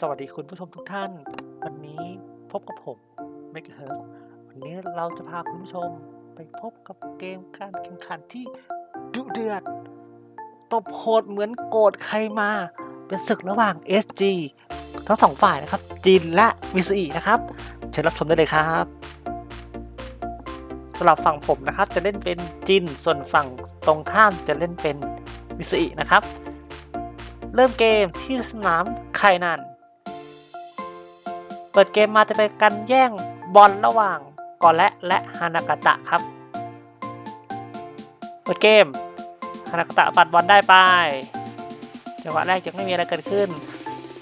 สวัสดีคุณผู้ชมทุกท่าน วันนี้พบกับผม m e g a h e r t วันนี้เราจะพาคุณผู้ชมไปพบกับเกมการแข่งขันที่ดุเดือด ตบโหดเหมือนโกรธใครมา เป็นศึกระหว่าง SG ทั้งสองฝ่ายนะครับ จีนและมิสอีนะครับ เชิญรับชมได้เลยครับสำหรับฝั่งผมนะครับจะเล่นเป็นจิน ส่วนฝั่งตรงข้ามจะเล่นเป็นมิสอีนะครับ เริ่มเกมที่สนามไคนัน เปิดเกมมาจะเป็นการแย่งบอลระหว่างกอและและฮานากาตะครับ เปิดเกมฮานากาตะปัดบอลได้ไปจังหวะแรกยังไม่มีอะไรเกิดขึ้น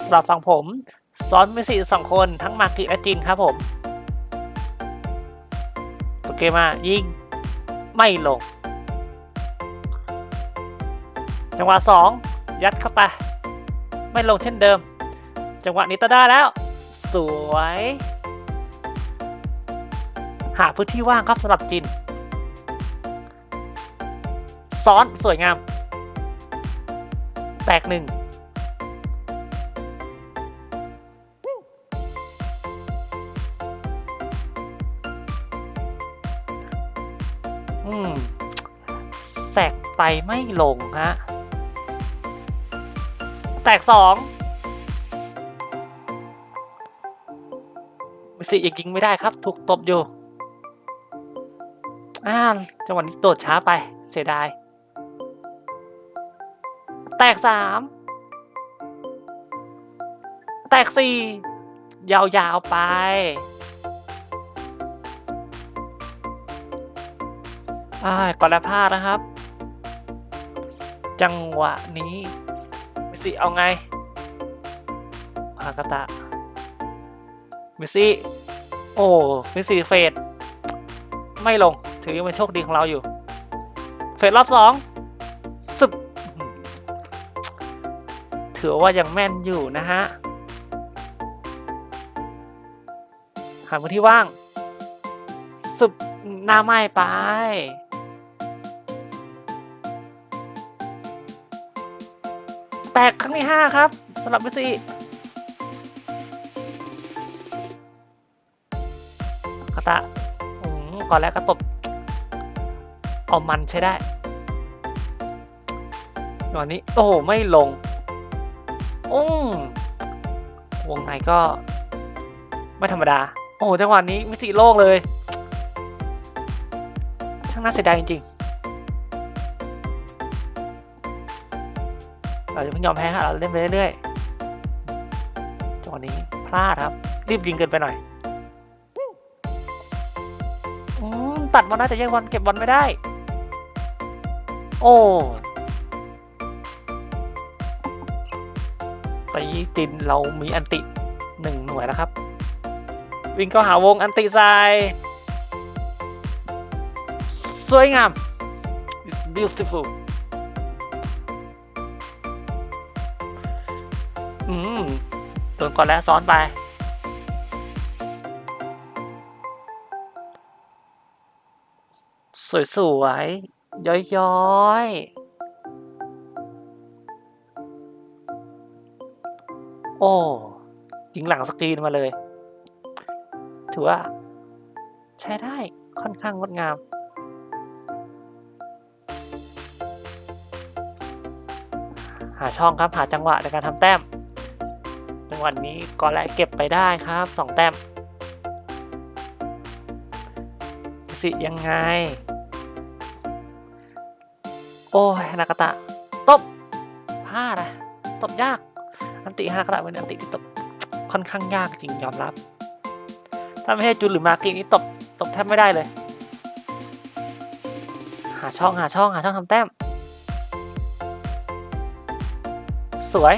สำหรับฝั่งผมซ้อนไม่สี่สองคนทั้งมากิและจินครับผมเปิดเกมมายิงไม่ลง จังหวะสองยัดเข้าไป ไม่ลงเช่นเดิม จังหวะนี้ต่อได้แล้ว สวย หาพื้นที่ว่างครับสำหรับจิน ซ้อนสวยงาม แตกหนึ่งอืมแสกไปไม่ลงฮะ แตกสอง สิยังยิงไม่ได้ครับ ถูกตบอยู่อ่าจังหวะนี้โดดช้าไป เสียดาย แตกสามแตกสี่ยาวๆไป อ่าก่อนละพลาดนะครับ จังหวะนี้มิสซี่เอาไงอากาตะมิสซี่ โอ้มิสซี่เฟดไม่ลง ถือยังเป็นโชคดีของเราอยู่ เฟดรอบสองสึบถือว่ายังแม่นอยู่นะฮะหาพื้นที่ว่างสึบหน้าไม้ไป แตกครั้งที่ 5 ครับสำหรับมิสซี่ คาตะก่อนแรกก็ตบเอามันใช้ได้ตอนนี้ โอ้โห ไม่ลงอืมวงในก็ ไม่ธรรมดา โอ้โห จังหวะนี้มิสซี่โล่เลย ช่างน่าเสียดายจริงๆ เราจะเพิ่ยอมแพ้ครับเราเล่นไปเรื่อยๆจังหวะนี้พลาดครับ รีบยิงเกินไปหน่อย ตัดบอลได้แต่แย่งบอลเก็บบอลไม่ได้ โอ้ไปจินเรามีอันติหนึ่งหน่วยแล้วครับ วิ่งก็หาวงอันติทรายสวยงาม It's beautiful อืมโดนก่อนแล้วซ้อนไป สวยๆ ย้อยๆ โอ้ยิงหลังสกรีนมาเลย ถือว่า ใช้ได้ค่อนข้างงดงามหาช่องครับหาจังหวะในการทำแต้มจังหวะนี้ก่อแรกเก็บไปได้ครับสองแต้มสิยังไง โอ้ยนากาตะตบพลาดอะตบยาก อันติฮานากาตะเป็นอันติที่ตบค่อนข้างยากจริงยอมรับ ถ้าไม่ให้จุนหรือมากินี่ตบตบแทบไม่ได้เลย หาช่องหาช่องหาช่องทำแต้ม สวย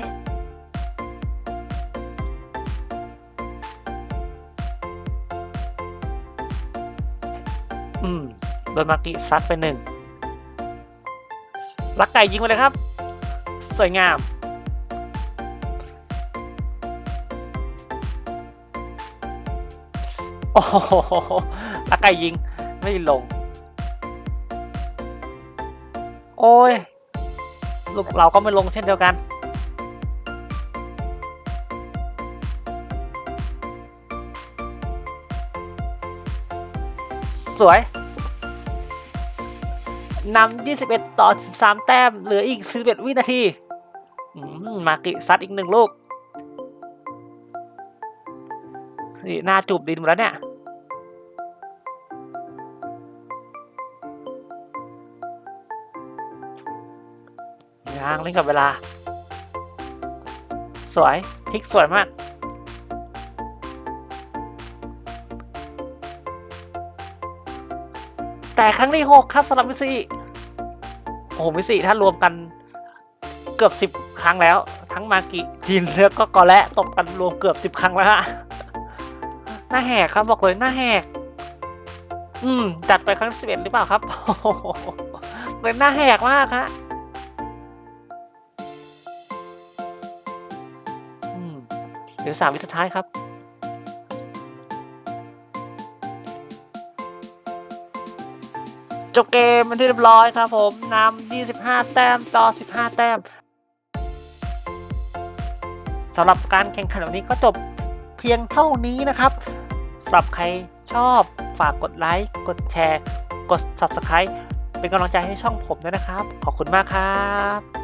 อืมโดนมากิซัดไปหนึ่ง รักไก่ยิงไปเลยครับ สวยงาม โอ้โหรักไก่ยิงไม่ลง โอ้ย ลูกเราก็ไม่ลงเช่นเดียวกัน สวย นำ21 ต่อ 13 แต้ม เหลืออีก11วินาทีมากิซัดอีกหนึ่งลูกนี่หน้าจูบดินหมดแล้วเนี่ยยังเล่นกับเวลา สวย ทิกสวยมาก แต่ครั้งที่หกครับสำหรับมิสซี่โอ้โหมิสซี่ถ้ารวมกันเกือบสิบครั้งแล้ว ทั้งมากิจินแล้วก็กอและตบกันรวมเกือบสิบครั้งแล้วฮะหน้าแหกครับบอกเลยหน้าแหก อืม จัดไปครั้งสิบเอ็ดหรือเปล่าครับโอ้โหเป็นหน้าแหกมากฮะอืมเหลือสามวิสุดท้ายครับ จบเกมมันที่เรียบร้อยครับผมนำ25 แต้มต่อ 15 แต้มสำหรับการแข่งขันวันนี้ก็จบเพียงเท่านี้นะครับสำหรับใครชอบฝากกดไลค์กดแชร์ กด Subscribe เป็นกำลังใจให้ช่องผมด้วยนะครับ ขอบคุณมากครับ